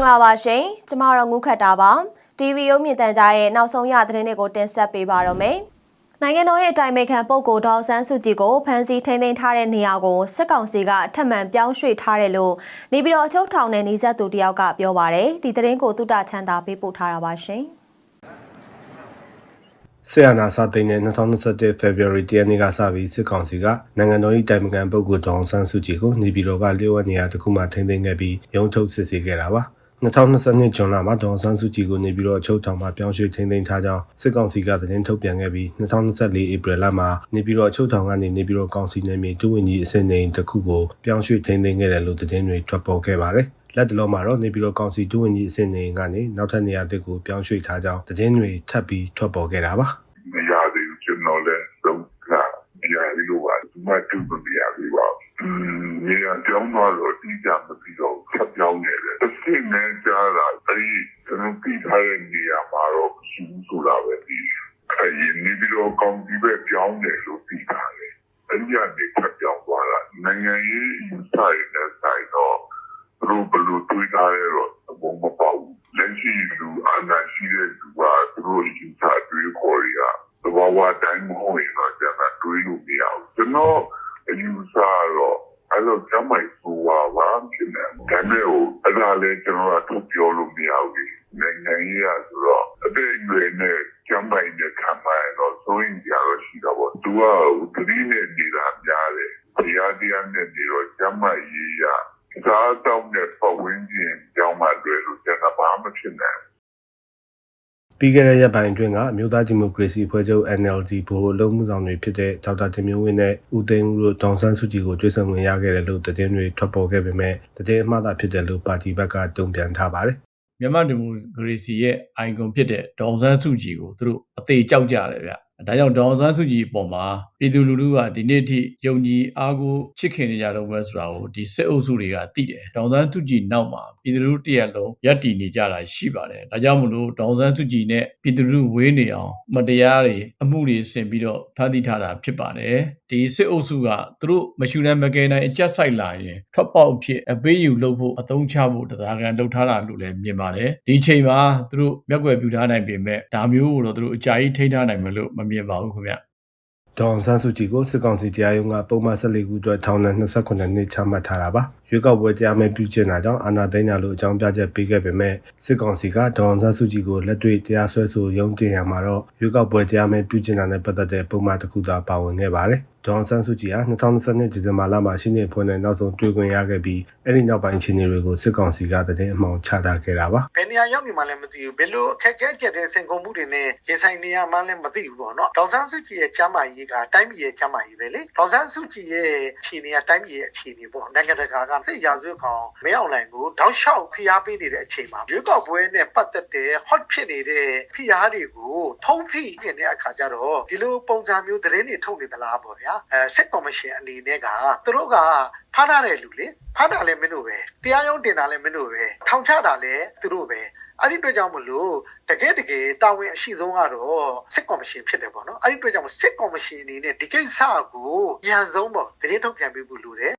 င်္ဂလာပါရှင်ကျမတို့ငုခတ်တာပါ TV ရုပ်မြင်သံကြားရဲ့နောက်ဆုံးရသတင်းတွေကိုတင်ဆက်ပေးပါတော့မယ်နိုင်ငံတော်ရဲ့အတိုင်ပင်ခံပုဂ္ဂိုလ်ဒေါက်ဆန်းစုကြည်ကိုဖမ်းဆီးထိန်းသိမ်းထားတဲ့နေရာကိုစစ်ကောင်စီကထပ်မံပြောင်းရွှေ့ထားတယ်လို့နေပြည်တော်အချုပ်ထောင်နယ်နေဆက်သူတယောက်ကပြောပါရယ်ဒီသတင်းကိုတုတချမ်းသာပေးပို့ထားတာပါရှင်ဆီယနာစာသိန်းနဲ့2021 February 10ရက်နေ့ကစပြီးစစ်ကောင်စီကနိုင်ငံတော်၏တိုင်ပင်ခံပုဂ္ဂိုလ်ဒေါအောင်ဆန်းစုကြည်ကိုနေပြည်တော်ကလျှို့ဝှက်နေရာတစ်ခုမှထိန်းသိမ်းခဲ့ပြီးရုံးထုတ်စစ်ဆေးခဲ့တာပါ 2022ဇွန်လမှာဒေါအောင်ဆန်းစုကြည်ကိုနေပြည်တော်အချုပ်ထောင်မှာပြောင်းရွှေ့ထိန်းသိမ်းထားကြောင်းစစ်ကောင်စီကသတင်းထုတ်ပြန်ခဲ့ပြီး2024ဧပြီလမှာနေပြည်တော်အချုပ်ထောင်ကနေနေပြည်တော်ကောင်စီနယ်မြေဒုဝန်ကြီးအဆင့်နေတစ်ခုကိုပြောင်းရွှေ့ထိန်းသိမ်းခဲ့တယ်လို့သတင်းတွေထွက်ပေါ်ခဲ့ပါတယ်လက်တလုံးမှာတော့နေပြည်တော်ကောင်စီဒုဝန်ကြီးအဆင့်နေကနေနောက်ထပ်နေရာတစ်ခုပြောင်းရွှေ့ထားကြောင်းသတင်းတွေထပ်ပြီးထွက်ပေါ်ခဲ့တာပါမရသေးဘူးကျွန်တော်လည်းသုံးခါမရသေးလို့ပါဒီမှာတူမရသေးပါဘူး။ နေရာကြောင်းတော့တိကျမပြီးတော့ဆက်ပြောင်းနေတယ်။အစ်စ်နဲ့ကြားတာအဲဒီကျွန်တော်ပြီးထားတဲ့နေရာမှာတော့ရှိဘူးဆိုတာပဲဒီအဲဒီနေပြီးတော့ကောင်းပြီးပဲပြောင်းတယ်လို့ပြီးထားတယ်။အဲဒီကနေဆက်ပြောင်းသွားတာနိုင်ငံရေးဆိုင်တဲ့ဆိုင်တော့ဘလို့ဘလို့တွေးထားရတော့ဘုံမပေါ့ဘူး။လက်ရှိလူအနာရှိတဲ့လူကသူတို့အရင်စားတွေးခေါ်ရသဘာဝတိုင်းမဟုတ်ရင်တော့ကျွန်တော်တွေးလို့မရဘူးကျွန်တော်အယူဆတော့အဲ့လိုကျမိုက်ဆိုတာပါဖြစ်နေတယ်ဒါပေမဲ့အဲ့ဒါလည်းကျွန်တော်ကထုတ်ပြောလို့မရဘူးနိုင်ငံ ရေးရဆိုတော့အတဲ့အရွယ်နဲ့ကျမိုက်နဲ့ခံမှန်းတော့စိုးရင်ကြတော့ရှိတော့ပေါ့သူကသတိနဲ့နေတာများတယ်တရားတရားနဲ့နေတော့ကျမိုက်ရေးရစားတော့တဲ့ပတ်ဝန်းကျင်ကြောင်းမှလွယ်လို့ကျွန်တော်ဘာမှဖြစ်နေဘူးပြီးခဲ့တဲ့ရက်ပိုင်းအတွင်းကအမျိုးသားဒီမိုကရေစီဖွဲ့ချုပ် NLD ဗဟိုအလုပ်မှုဆောင်တွေဖြစ်တဲ့ဒေါက်တာတင်မျိုးဝင်းနဲ့ဦးသိန်းဦးတို့ဒေါန်ဆန်းစုကြည်ကိုတွေ့ဆုံခွင့်ရခဲ့တယ်လို့သတင်းတွေထွက်ပေါ်ခဲ့ပေမဲ့သတင်းအမှားသာဖြစ်တယ်လို့ပါတီဘက်ကတုံ့ပြန်ထားပါတယ် မြန်မာဒီမိုကရေစီရဲ့အိုင်ကွန်ဖြစ်တဲ့ဒေါအောင်ဆန်းစုကြည်ကိုသူတို့အသေးကြောက်ကြတယ်ဗျ။ဒါကြောင့်ဒေါအောင်ဆန်းစုကြည်အပေါ်မှာပြည်သူလူထုကဒီနေ့ထိယုံကြည်အားကိုးချစ်ခင်နေကြတော့ပဲဆိုတာကိုဒီစစ်အုပ်စုတွေကသိတယ်။ဒေါအောင်ဆန်းစုကြည်နောက်မှာပြည်သူလူထုတရက်လုံးရပ်တည်နေကြတာရှိပါတယ်။ဒါကြောင့်မလို့ဒေါအောင်ဆန်းစုကြည်နဲ့ပြည်သူလူထုဝေးနေအောင်မတရားတွေအမှုတွေဆင်ပြီးတော့ဖမ်းဆီးထားတာဖြစ်ပါတယ်။ ဒီစစ်အုပ်စုကသူတို့မရှူနိုင်မကယ်နိုင်အကြက်ဆိုင်လာရင်ထွက်ပေါက်အဖြစ်အပေးယူလုပ်ဖို့အသုံးချဖို့တရားခံလုပ်ထားတာလို့လည်းမြင်ပါတယ်။ဒီအချိန်မှာသူတို့မျက်ကွယ်ပြူထားနိုင်ပေမဲ့ဒါမျိုးကိုတော့သူတို့အကြာကြီးထိန်းထားနိုင်မယ်လို့မမြင်ပါဘူးခင်ဗျ။ဒေါန်ဆန်းစုကြည်ကိုစစ်ကောင်စီတရားရုံးကပုံမှန်14ခုအတွက်ထောင်ဒဏ်28နှစ်ချမှတ်ထားတာပါ ရွေးကောက်ပွဲတရားမဲ့ပြုကျင့်တာကြောင့်အာဏာသိမ်းတာလို့အကြောင်းပြချက်ပေးခဲ့ပေမဲ့စစ်ကောင်စီကဒေါန်ဆန်းစုကြည်ကိုလက်တွေ့တရားစွဲဆိုရုံးတင်ရမှာတော့ရွေးကောက်ပွဲတရားမဲ့ပြုကျင့်တာနဲ့ပတ်သက်တဲ့ပုံမှန်တစ်ခုသာပါဝင်ခဲ့ပါတယ်ဒေါန်ဆန်းစုကြည်ဟာ2022ဒီဇင်ဘာလမှာရှင်းနေဖွင့်တဲ့နောက်ဆုံးတွေ့ခွင့်ရခဲ့ပြီးအဲ့ဒီနောက်ပိုင်းအခြေအနေတွေကိုစစ်ကောင်စီကတည်င်းအမှောင်ချတာခဲ့တာပါဘယ်နေရာရောက်နေမှလည်းမသိဘူးဘယ်လိုအခက်အခဲကြက်တဲ့စင်ကုန်မှုတွေနဲ့ရင်ဆိုင်နေရမှလည်းမသိဘူးပေါ့နော်ဒေါန်ဆန်းစုကြည်ရဲ့ကျမ်းမာရေးကတိုင်းပြည်ရဲ့ကျမ်းမာရေးပဲလေဒေါန်ဆန်းစုကြည်ရဲ့အခြေအနေကတိုင်းပြည်ရဲ့အခြေအနေပေါ့နိုင်ငံတကာကစိတ်ရာဇဝတ်ကောင်မင်းအောင်လှိုင်ကိုတောက်လျှောက်ဖိအားပေးနေတဲ့အချိန်မှာရွေးကောက်ပွဲနဲ့ပတ်သက်တဲ့ hot ဖြစ်နေတဲ့ဖိအားတွေကိုထုံးဖိနေတဲ့အခါကျတော့ဒီလိုပုံစံမျိုးသတင်းတွေထုတ်နေသလားပေါ့ဗျာအဲစစ်ကော်မရှင်အနေနဲ့ကသူတို့ကဖမ်းထားတဲ့လူလေဖမ်းတာလည်းမင်းတို့ပဲတရားရုံးတင်တာလည်းမင်းတို့ပဲထောင်ချတာလည်းသူတို့ပဲအဲ့ဒီအတွက်ကြောင့်မလို့တကယ်တကယ်တာဝန်အရှိဆုံးကတော့စစ်ကော်မရှင်ဖြစ်တယ်ပေါ့နော်အဲ့ဒီအတွက်ကြောင့်စစ်ကော်မရှင်အနေနဲ့ဒီကိစ္စကိုညံဆုံးပေါ့သတင်းထုတ်ပြန်ပေးဖို့လိုတယ်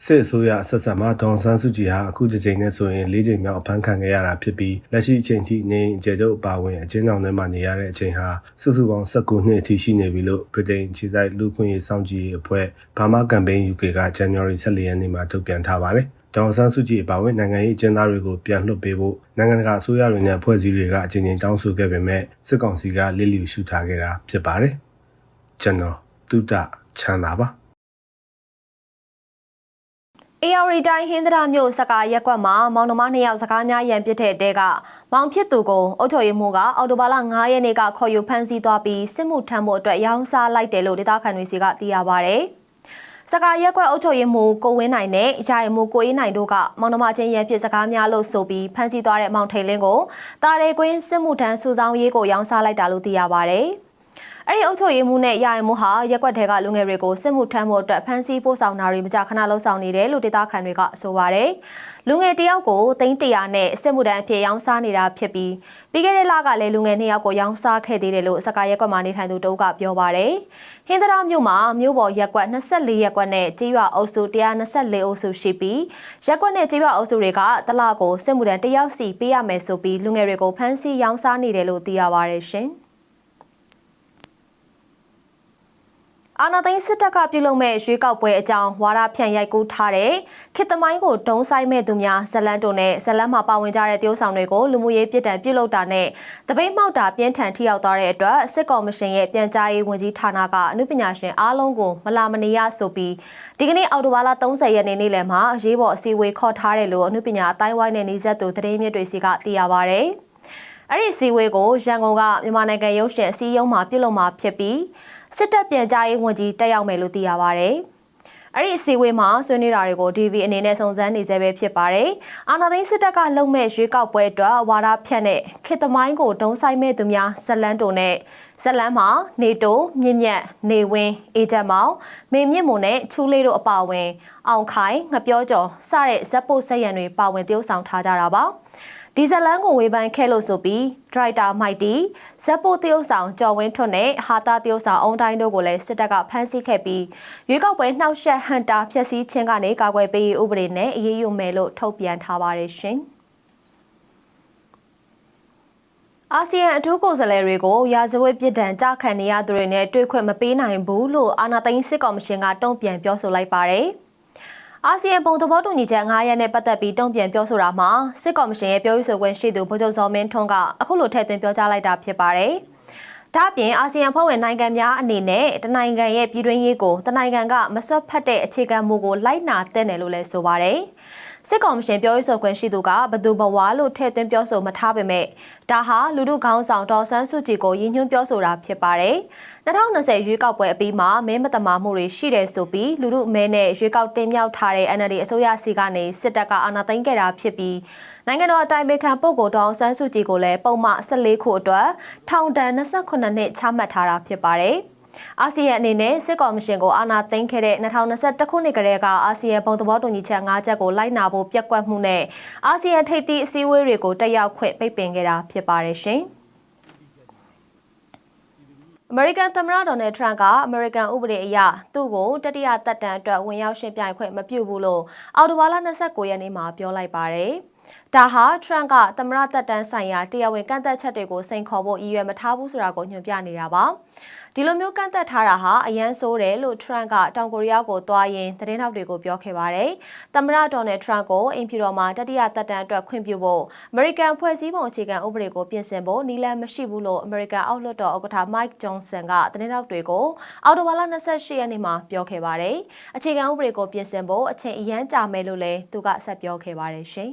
စစ်အစိုးရအဆက်ဆက်မှာဒေါန်ဆန်းစုကြည်ဟာအခုတစ်ချိန်နဲ့ဆိုရင်၄ချိန်မြောက်အဖမ်းခံခဲ့ရတာဖြစ်ပြီးလက်ရှိအချိန်ထိနေအကျယ်ချုပ်အပါဝင်အကျဉ်းထောင်ထဲမှာနေရတဲ့အချိန်ဟာစုစုပေါင်း19နှစ်အထိရှိနေပြီလို့ဗြိတိန်ခြေဆိုင်လူခွင့်ရေးစောင့်ကြည့်ရေးအဖွဲ့ဘာမာကမ်ပိန်း UK က January 14ရက်နေ့မှာထုတ်ပြန်ထားပါတယ်။ဒေါန်ဆန်းစုကြည်အပါဝင်နိုင်ငံရေးအကျဉ်းသားတွေကိုပြန်လွှတ်ပေးဖို့နိုင်ငံတကာအစိုးရတွေနဲ့အဖွဲ့အစည်းတွေကအကြိမ်ကြိမ်တောင်းဆိုခဲ့ပေမဲ့စစ်ကောင်စီကလစ်လျူရှုထားခဲ့တာဖြစ်ပါတယ်။ကျွန်တော်တုဒ္ဒချမ်းသာပါ AR တိုင်းဟင်းသဒမြို့စကားရက်ကွက်မှာမောင်နှမနှစ်ယောက်စကားများရန်ပစ်တဲ့တဲကမောင်ဖြစ်သူကိုအုတ်ချုပ်ရီမှုကအော်တိုဘာလ9ရက်နေ့ကခေါ်ယူဖမ်းဆီးသွားပြီးစစ်မှုထမ်းဖို့အတွက်ရောင်းစားလိုက်တယ်လို့ဒေသခံတွေစီကသိရပါဗျ။စကားရက်ကွက်အုတ်ချုပ်ရီမှုကိုဝင်းနိုင်နဲ့ရာရီမှုကိုအေးနိုင်တို့ကမောင်နှမချင်းရန်ဖြစ်စကားများလို့ဆိုပြီးဖမ်းဆီးသွားတဲ့မောင်ထိန်လင်းကိုတာရဲကွင်းစစ်မှုထမ်းစုဆောင်ရေးကိုရောင်းစားလိုက်တာလို့သိရပါဗျ။ အဲ့ဒီအုပ်ချုပ်ရေးမှုနဲ့ရာရင်မှုဟာရက်ကွက်ထဲကလူငယ်တွေကိုစစ်မှုထမ်းဖို့အတွက်ဖမ်းဆီးပို့ဆောင်တာတွေမကြာခဏလှုပ်ဆောင်နေတယ်လို့ဒေသခံတွေကဆိုပါတယ်။လူငယ်တယောက်ကိုသိန်းတရာနဲ့စစ်မှုထမ်းအဖြစ်ရောင်းစားနေတာဖြစ်ပြီးပြီးခဲ့တဲ့လကလည်းလူငယ်နှစ်ယောက်ကိုရောင်းစားခဲ့သေးတယ်လို့စကားရက်ကွက်မှာနေထိုင်သူတအုပ်ကပြောပါတယ်။ဟင်းသရာမြို့မှာမြို့ပေါ်ရက်ကွက်24ရက်ကွက်နဲ့ကြေးရွာအုပ်စု124အုပ်စုရှိပြီးရက်ကွက်နဲ့ကြေးရွာအုပ်စုတွေကတလကိုစစ်မှုထမ်းတယောက်စီပေးရမယ်ဆိုပြီးလူငယ်တွေကိုဖမ်းဆီးရောင်းစားနေတယ်လို့သိရပါတယ်ရှင်။ အာနာသိန်းစစ်တပ်ကပြုလုပ်မဲ့ရွေးကောက်ပွဲအကြောင်းဝါဒဖြန့်ရိုက်ကူးထားတဲ့ခေတ်သမိုင်းကိုဒုံဆိုင်မဲ့သူများဇလန်တုံနဲ့ဇလန်မှာပါဝင်ကြတဲ့တရုတ်ဆောင်တွေကိုလူမှုရေးပြည်တံပြုလုပ်တာနဲ့တပိတ်မောက်တာပြင်းထန်ထိရောက်သွားတဲ့အတွက်စစ်ကော်မရှင်ရဲ့ပြန်ကြားရေးဝန်ကြီးဌာနကအမှုပညာရှင်အားလုံးကိုမလာမနေရဆိုပြီးဒီကနေ့အော်တိုဘာလ30ရက်နေ့နေ့လယ်မှာရေးပေါ်အစည်းအဝေးခေါ်ထားတယ်လို့အမှုပညာအတိုင်းဝိုင်းနဲ့နှိစက်သူသတင်းမြစ်တွေစီကသိရပါဗျ။အဲ့ဒီစီဝေးကိုရန်ကုန်ကမြန်မာနိုင်ငံရုပ်ရှင်အစည်းအရုံးမှာပြုလုပ်မှာဖြစ်ပြီး စစ်တပ်ပြန်ကြားရေးဝန်ကြီးတက်ရောက်မယ်လို့သိရပါဗျ။အဲ့ဒီအစည်းအဝေးမှာဆွေးနွေးတာတွေကို DV အနေနဲ့စုံစမ်းနေကြပဲဖြစ်ပါတယ်။အာနာသိန်းစစ်တပ်ကလုံမဲ့ရွေးကောက်ပွဲအတွက်ဝါဒဖြန့်တဲ့ခေတ်သမိုင်းကိုဒုံဆိုင်မဲ့သူများဇလန်းတုံနဲ့ဇလန်းမှာနေတိုမြင့်မြတ်နေဝင်းအေဂျက်မောင်မေမြင့်မုံနဲ့ချူလေးတို့အပါအဝင် အောင်ခိုင်ငပြောကျော်စတဲ့ဇက်ပုတ်ဆက်ရံတွေပါဝင်တရုပ်ဆောင်ထားကြတာပါ။ ဒီဇလန်ကိုဝေဖန်ခဲ့လို့ဆိုပြီးဒရိုက်တာမိုက်တီဇက်ပိုတရုတ်ဆောင်ကျော်ဝင်းထွန်းနဲ့ဟာတာတရုတ်ဆောင်အုံတိုင်းတို့ကိုလည်းစစ်တပ်ကဖမ်းဆီးခဲ့ပြီးရွေးကောက်ပွဲနှောက်ယှက်ဟန်တာဖျက်ဆီးခြင်းကနေကာကွယ်ပေးရေးဥပဒေနဲ့အရေးယူမယ်လို့ထုတ်ပြန်ထားပါတယ်ရှင်။အာဆီယံအထူးကိုယ်စားလှယ်တွေကိုရာဇဝတ်ပြစ်ဒဏ်ကြခံနေရသူတွေနဲ့တွေ့ခွင့်မပေးနိုင်ဘူးလို့အာဏာသိမ်းစစ်ကော်မရှင်ကတုံ့ပြန်ပြောဆိုလိုက်ပါတယ်။ အာဆီယံပုံသဘောတူညီချက်9ရက်နဲ့ပတ်သက်ပြီးတုံ့ပြန်ပြောဆိုတာမှာစစ်ကော်မရှင်ရဲ့ပြောရေးဆိုခွင့်ရှိသူဗိုလ်ချုပ်စောမင်းထွန်းကအခုလိုထည့်သွင်းပြောကြားလိုက်တာဖြစ်ပါတယ်။ဒါ့အပြင်အာဆီယံဖွဲ့ဝင်နိုင်ငံများအနေနဲ့တနိုင်ငံရဲ့ပြည်တွင်းရေးကိုတနိုင်ငံကမစွတ်ဖက်တဲ့အခြေခံမူကိုလိုက်နာတဲ့တယ်လို့လည်းဆိုပါတယ်။ စစ်ကောင်မရှင်ပြောရေးဆိုခွင့်ရှိသူကဘသူဘဝလို့ထည့်သွင်းပြောဆိုမထားပေမဲ့ဒါဟာလူထုခေါင်းဆောင်ဒေါ်ဆန်းစုကြည်ကိုရည်ညွှန်းပြောဆိုတာဖြစ်ပါတယ်။2020ရွေးကောက်ပွဲအပြီးမှာမဲမတမာမှုတွေရှိတယ်ဆိုပြီးလူထုမဲနဲ့ရွေးကောက်တင်မြှောက်ထားတဲ့ NLD အစိုးရစီကနေစစ်တပ်ကအာဏာသိမ်းခဲ့တာဖြစ်ပြီးနိုင်ငံတော်အတိုင်ပင်ခံပုဂ္ဂိုလ်ဒေါ်ဆန်းစုကြည်ကိုလည်းပုံမှန်14ခုအတွက်ထောင်ဒဏ်28နှစ်ချမှတ်ထားတာဖြစ်ပါတယ်။ အာဆီယံအနေနဲ့စစ်ကော်မရှင်ကိုအာဏာသိမ်းခဲ့တဲ့2021ခုနှစ်ကတည်းကအာဆီယံဘုံသဘောတူညီချက်၅ချက်ကိုလိုက်နာဖို့ပြက်ကွက်မှုနဲ့အာဆီယံထိပ်သီးအစည်းအဝေးတွေကိုတက်ရောက်ခွင့်ပိတ်ပင်ခဲ့တာဖြစ်ပါတယ်ရှင်။အမေရိကန်သမ္မတဒေါ်နယ်ထရန့်ကအမေရိကန်ဥပဒေအရသူ့ကိုတတိယသက်တမ်းအတွက်ဝင်ရောက်ရှင်းပြိုင်ခွင့်မပြုဘူးလို့အော်တိုဝါလာ29ရက်နေ့မှာပြောလိုက်ပါတယ်။ ဒါဟာ Trump ကသမရသက်တမ်းဆိုင်ရာတရားဝင်ကန့်သက်ချက်တွေကိုစိန်ခေါ်ဖို့ရည်ရွယ်မထားဘူးဆိုတာကိုညွှန်ပြနေတာပါဒီလိုမျိုးကန့်သက်ထားတာဟာအရန်ဆိုးတယ်လို့ Trump ကတောင်ကိုရီးယားကိုသွားရင်သတင်းထောက်တွေကိုပြောခဲ့ပါတယ်သမရဒေါ်နယ်ထရန့်ကိုအိမ်ဖြူတော်မှာတတိယသက်တမ်းအတွက်ခွင့်ပြုဖို့အမေရိကန်ဖွဲ့စည်းပုံအခြေခံဥပဒေကိုပြင်ဆင်ဖို့နီလန်မရှိဘူးလို့အမေရိကန်အောက်လွှတ်တော်ဥက္ကဋ္ဌ Mike Johnson ကသတင်းထောက်တွေကိုအော်တိုဘာလ28ရက်နေ့မှာပြောခဲ့ပါတယ်အခြေခံဥပဒေကိုပြင်ဆင်ဖို့အချိန်အရန်ကြာမယ်လို့လည်းသူကဆက်ပြောခဲ့ပါတယ်ရှင်